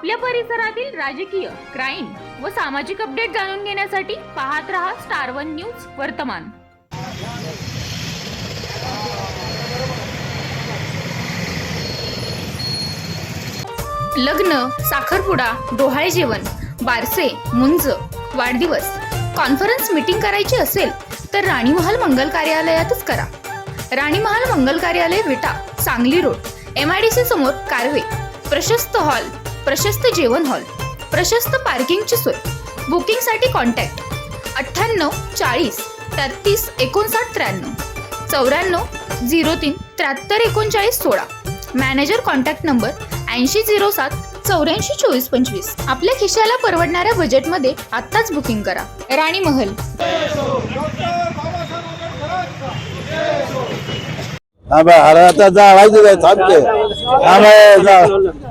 आपल्या परिसरातील राजकीय क्राईम व सामाजिक अपडेट जाणून घेण्यासाठी पाहत रहा स्टार वन न्यूज वर्तमान. लग्न साखरपुडा डोहाळे जेवण बारसे मुंज वाढदिवस. कॉन्फरन्स मीटिंग करायची असेल तर राणी महाल मंगल कार्यालयातच करा. राणी महाल मंगल कार्यालय Vita Sangli road M I D C समोर कारवे प्रशस्त हॉल प्रशस्त जेवण हॉल प्रशस्त पार्किंगची सोय बुकिंगसाठी कॉन्टॅक्ट अठ्ठ्याण्णव चाळीस तेहतीस एकोणसाठ त्र्याण्णव चौऱ्याण्णव झिरो तीन त्र्याहत्तर एकोणचाळीस सोळा. मॅनेजर कॉन्टॅक्ट नंबर ऐंशी झिरो सात चौऱ्याऐंशी चोवीस पंचवीस. आपल्या खिशाला परवडणाऱ्या बजेटमध्ये आत्ताच बुकिंग करा. राणी महल. हा बा आता जाळायचं काय थांबते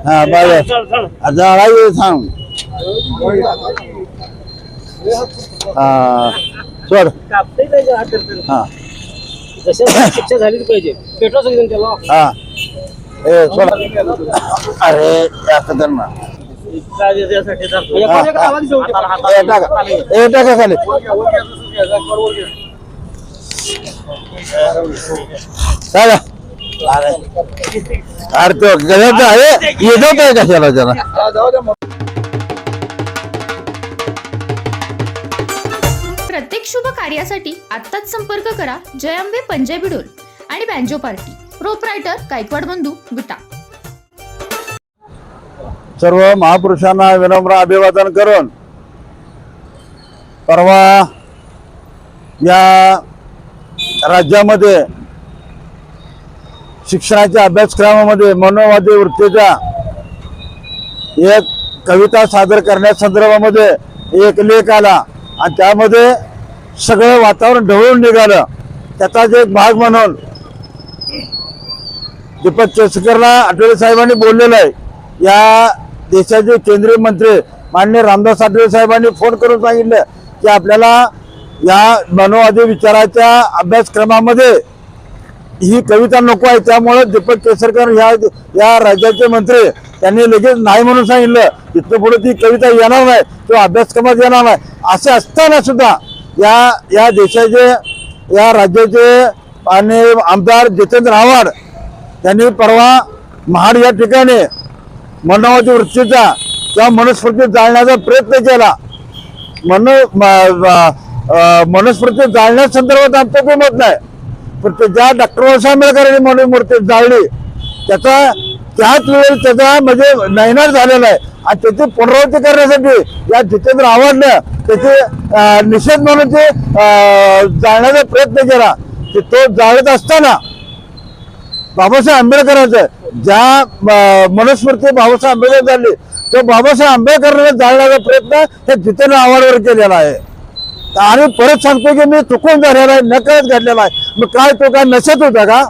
हा बाय हा जाळायचं थांब. हा सोड. कापते हात. हा जशा शिक्षा झालीच पाहिजे. पेट्रोल सांगितलं त्याला. हा. ए सोड. अरे जास्त ना ए टाका. हाताला- ए टाका खाली. चला अरे तो गजाचा आहे येतो काय कशाला त्याला प्रत्येक शुभ कार्यासाठी आत्ताच संपर्क करा जय अंबे पंजाबी डोल आणि बँजो पार्टी. प्रोपरायटर गायकवाड बंधू विटा. सर्व महापुरुषांना विनम्र अभिवादन करून परवा या राज्यामध्ये शिक्षणाच्या अभ्यासक्रमामध्ये मनोवादी वृत्तीच्या एक कविता सादर करण्यासंदर्भामध्ये एक लेख आला. आणि त्यामध्ये सगळं वातावरण ढवळून निघालं. त्याचाच एक भाग म्हणून दीपक केसकरला आठवले साहेबांनी बोललेलं आहे. या देशाचे केंद्रीय मंत्री माननीय रामदास आठवले साहेबांनी फोन करून सांगितलं की आपल्याला या मनोवादी विचाराच्या अभ्यासक्रमामध्ये ही कविता नको आहे. त्यामुळे दीपक केसरकर ह्या या राज्याचे मंत्री त्यांनी लगेच नाही म्हणून सांगितलं इथं पुढे ती कविता येणार नाही किंवा अभ्यासक्रमात येणार नाही. असे असताना सुद्धा या या देशाचे या राज्याचे आणि आमदार जितेंद्र आव्हाड त्यांनी परवा महाड या ठिकाणी मनोवादी वृत्तीचा किंवा मनुस्मृती जाळण्याचा प्रयत्न केला. मनो म- मनुस्मृती जाळण्यासंदर्भात आमचं काही मत नाही. पण ते ज्या डॉक्टर बाबासाहेब आंबेडकरांनी मूर्ती जाळली त्याचा त्याच वेळी त्याचा म्हणजे नयनाट झालेला आहे. आणि त्याची पुनरावृत्ती करण्यासाठी या जितेंद्र आव्हाडनं त्याचे निषेध म्हणून ते अं, जाळण्याचा प्रयत्न केला. की तो जाळत असताना बाबासाहेब आंबेडकरांचं ज्या मनुस्मृती बाबासाहेब आंबेडकर झाली तो बाबासाहेब आंबेडकरांना जाळण्याचा प्रयत्न हे जितेंद्र आव्हाडवर केलेला आहे. आणि परत सांगतो की मी चुकून झालेला आहे नकळत घडलेला आहे. मग काय तो काय नशेत होता का?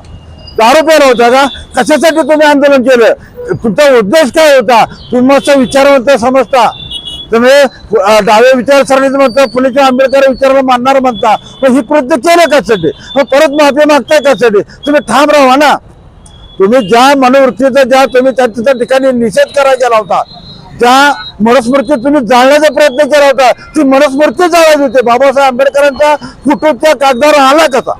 दारू प्यायला होता का? कशासाठी तुम्ही आंदोलन केलं? तुमचा उद्देश काय होता? तुम्ही विचारवंत समजता? तुम्ही डावे विचारसरणीचं म्हणता फुलेच्या आंबेडकर विचाराला मानणार म्हणता. मग ही कृत्य केलं कशासाठी? मग परत माफी मागताय कशासाठी? तुम्ही ठाम राहा ना. तुम्ही ज्या मनोवृत्तीचा ज्या तुम्ही त्या त्या ठिकाणी निषेध करायला गेला होता त्या मनुस्मृती तुम्ही जाळण्याचा प्रयत्न केला होता ती मनुस्मृती जाळायची होती. बाबासाहेब आंबेडकरांचा फोटो त्या कागदावर आला कसा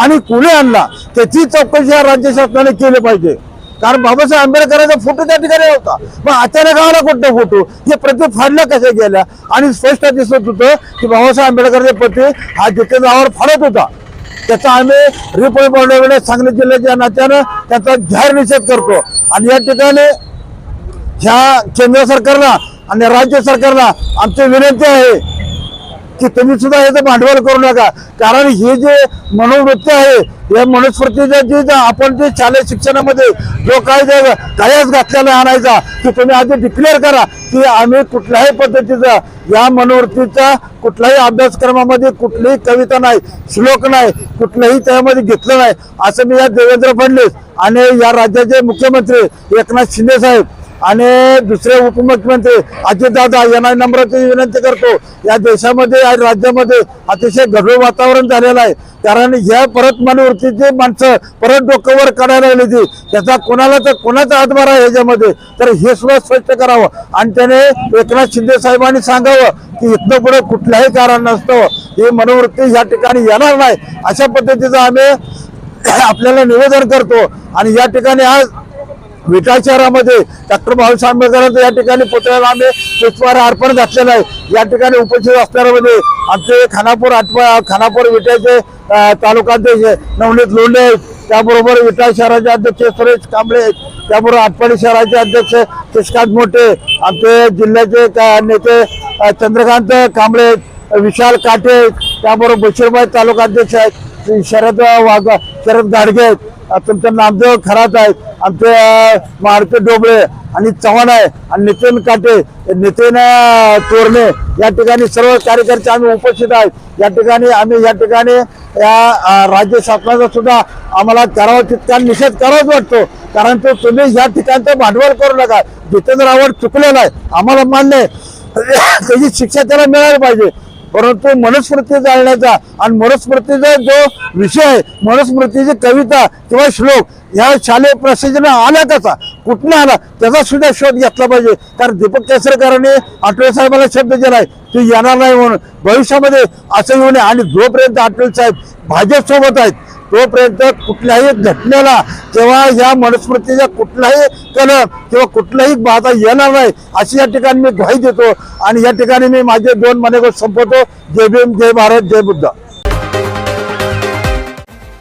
आणि कुणी आणला? त्याची चौकशी या राज्य शासनाने केली पाहिजे. कारण बाबासाहेब आंबेडकरांचा फोटो त्या ठिकाणी होता. मग अचानक आला कोणता फोटो? हे प्रति फाडल्या कशा गेल्या? आणि स्पष्ट दिसत होतं की बाबासाहेब आंबेडकरांचे प्रति हा जितेंद्रावर फाडत होता. त्याचा आम्ही रिपोर्ट बनवलेल्या सांगली जिल्ह्याच्या नात्यानं त्याचा जाहीर निषेध करतो. आणि या ठिकाणी ह्या केंद्र सरकारला आणि राज्य सरकारला आमची विनंती आहे की तुम्ही सुद्धा याचं भांडवल करू नका. कारण ही जे मनोवृत्ती आहे या मनुस्मृतीच्या जी जे आपण जे शालेय शिक्षणामध्ये जो काय जे कायच घातलेला आणायचा की तुम्ही आधी डिक्लेअर करा की आम्ही कुठल्याही पद्धतीचा या मनोवृत्तीचा कुठल्याही अभ्यासक्रमामध्ये कुठलीही कविता नाही श्लोक नाही कुठलंही त्यामध्ये घेतलं नाही असं मी या देवेंद्र फडणवीस आणि या राज्याचे मुख्यमंत्री एकनाथ शिंदे साहेब आणि दुसरे उपमुख्यमंत्री अजितदादा यांना नम्रती विनंती करतो. या देशामध्ये या राज्यामध्ये अतिशय गढूळ वातावरण झालेलं आहे. कारण या परत मनोवृत्तीची माणसं परत डोक्यावर काढायला लागली ती त्याचा कोणाला तर कोणाचा हातभार आहे याच्यामध्ये तर हे सुद्धा स्पष्ट करावं. आणि त्याने एकनाथ शिंदे साहेबांनी सांगावं की इथनं पुढे कुठल्याही कारण नसतं. ही मनोवृत्ती या ठिकाणी येणार नाही. अशा पद्धतीचं आम्ही आपल्याला निवेदन करतो. आणि या ठिकाणी आज विटा शहरामध्ये डॉक्टर बाबासाहेब आंबेडकरांचं या ठिकाणी पुतळ्याला आम्ही पुष्पहार अर्पण घातलेला आहे. या ठिकाणी उपस्थित असणाऱ्यामध्ये आमचे खानापूर आठवा खानापूर विट्याचे अं, तालुकाध्यक्ष नवनीत लोंढे आहेत त्याबरोबर विटा शहराचे अध्यक्ष सुरेश कांबळे त्याबरोबर आटपाडी शहराचे अध्यक्ष शशिकांत मोठे आमचे जिल्ह्याचे नेते चंद्रकांत कांबळे विशाल काटे त्याबरोबर बशीरबाई तालुकाध्यक्ष आहेत शरद वाघ शरद गाडगे आहेत. तुमचं नामदेव खरात आहेत आमचे मारके डोबळे आणि चव्हाण आहे आणि नितीन काटे नितीन तोरणे या ठिकाणी सर्व कार्यकर्ते आम्ही उपस्थित आहेत. या ठिकाणी आम्ही या ठिकाणी या राज्य शासनाचा सुद्धा आम्हाला करावा तितका निषेध करावाच वाटतो. कारण तो तुम्ही या ठिकाणचं भांडवल करू नका. जितेंद्र आव्हाड चुकलेला आहे. आम्हाला मान्य आहे. त्याची शिक्षा त्याला मिळायला पाहिजे. परंतु मनुस्मृती जाळण्याचा आणि मनुस्मृतीचा जो विषय आहे मनुस्मृतीची कविता किंवा श्लोक ह्या शालेय प्रशासना आला कसा? कुठनं आला? त्याचा सुद्धा शोध घेतला पाहिजे. कारण दीपक केसरकरांनी आठवले साहेबाला शब्द दिलाय ते येणार नाही म्हणून. भविष्यामध्ये असं येऊ नये आणि जोपर्यंत आठवले साहेब भाजपसोबत आहेत तोपर्यंत कुठल्याही घटनेला किंवा या मनुस्मृतीचा कुठलाही कलम किंवा कुठलाही बाधा येणार नाही अशी या ठिकाणी मी ग्वाही देतो. आणि या ठिकाणी मी माझे दोन मने संपवतो. जय भीम जय भारत जय बुद्ध.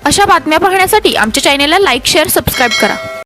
अशा बातम्या पाहण्यासाठी आमच्या चॅनेलला लाईक शेअर सबस्क्राईब करा.